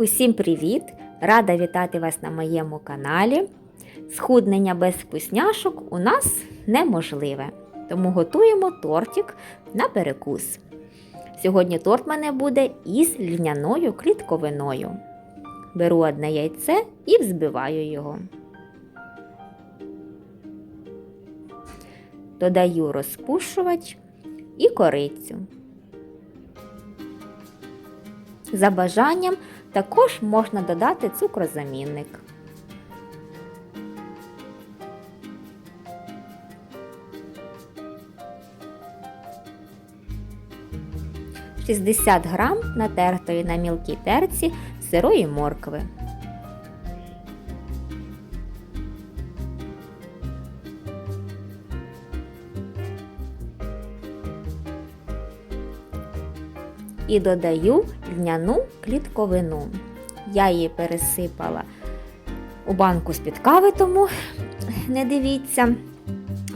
Усім привіт! Рада вітати вас на моєму каналі. Схуднення без вкусняшок у нас неможливе, тому готуємо тортик на перекус. Сьогодні торт мене буде із льняною клітковиною. Беру одне яйце і взбиваю його. Додаю розпушувач і корицю. За бажанням також можна додати цукрозамінник. Шістдесят грам натертої на мілкій терці сирої моркви. І додаю льняну клітковину. Я її пересипала у банку з-під кави, тому не дивіться.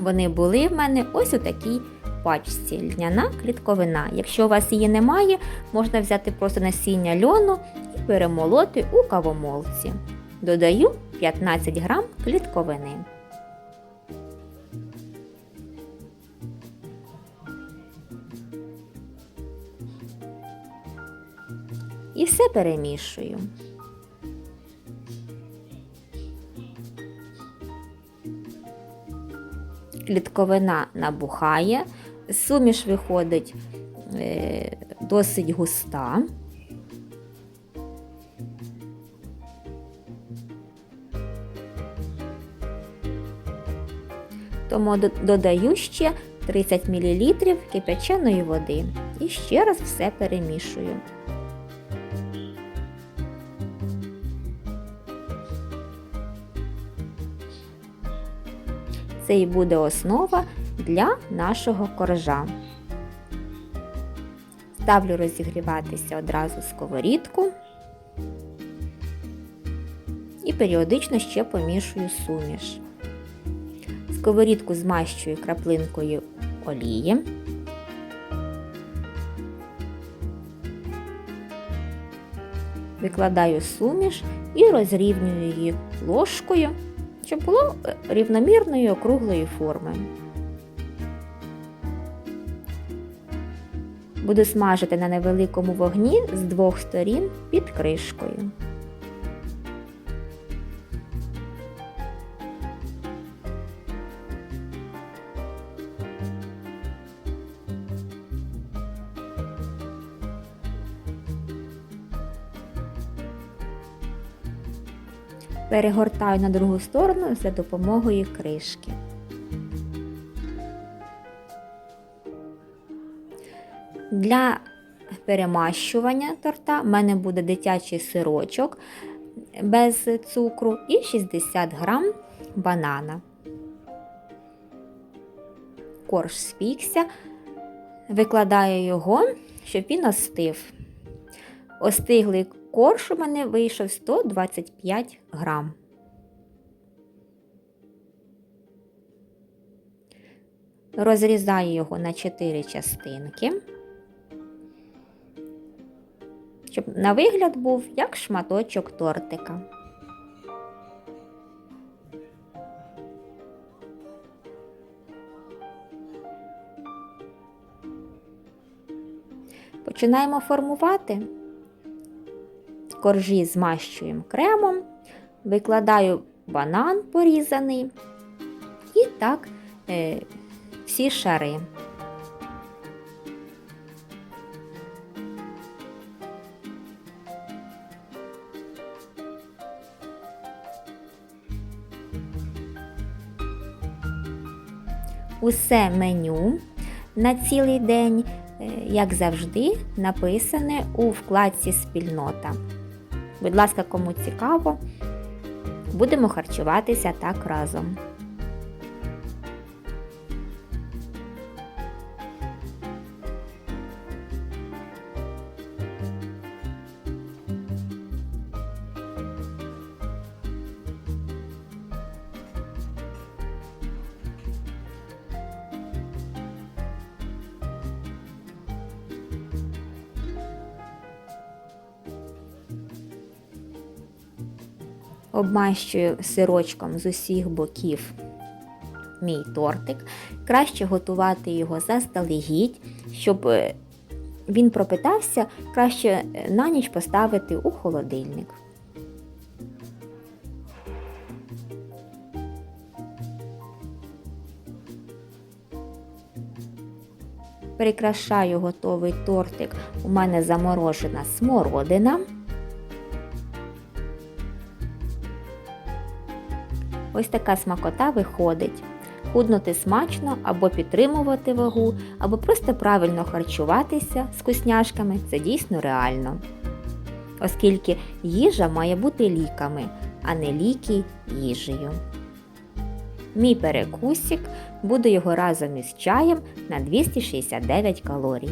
Вони були в мене ось у такій пачці льняна клітковина. Якщо у вас її немає, можна взяти просто насіння льону і перемолоти у кавомолці. Додаю 15 грам клітковини. І все перемішую. Клітковина набухає, суміш виходить е, досить густа. Тому додаю ще 30 мл кипяченої води і ще раз все перемішую. Це і буде основа для нашого коржа. Ставлю розігріватися одразу сковорідку і періодично ще помішую суміш. Сковорідку змащую краплинкою олії. Викладаю суміш і розрівнюю її ложкою щоб було е, рівномірної округлої форми. Буду смажити на невеликому вогні з двох сторін під кришкою. Перегортаю на другу сторону за допомогою кришки. Для перемащування торта в мене буде дитячий сирочок без цукру і 60 грам банана. Корж спікся, викладаю його, щоб він остив. Остиглий корж у мене вийшов 125 грам. Розрізаю його на 4 частинки, щоб на вигляд був як шматочок тортика. Починаємо формувати коржі змащуємо кремом, викладаю банан порізаний і так е, всі шари. Усе меню на цілий день, е, як завжди, написане у вкладці Спільнота. Будь ласка, кому цікаво, будемо харчуватися так разом. Обмащую сирочком з усіх боків мій тортик. Краще готувати його заздалегідь, щоб е, він пропитався, краще е, на ніч поставити у холодильник. Прикрашаю готовий тортик. У мене заморожена смородина. Ось така смакота виходить. Худнути смачно або підтримувати вагу, або просто правильно харчуватися з вкусняшками це дійсно реально. Оскільки їжа має бути ліками, а не ліки їжею. Мій перекусик, буду його разом із чаєм на 269 калорій.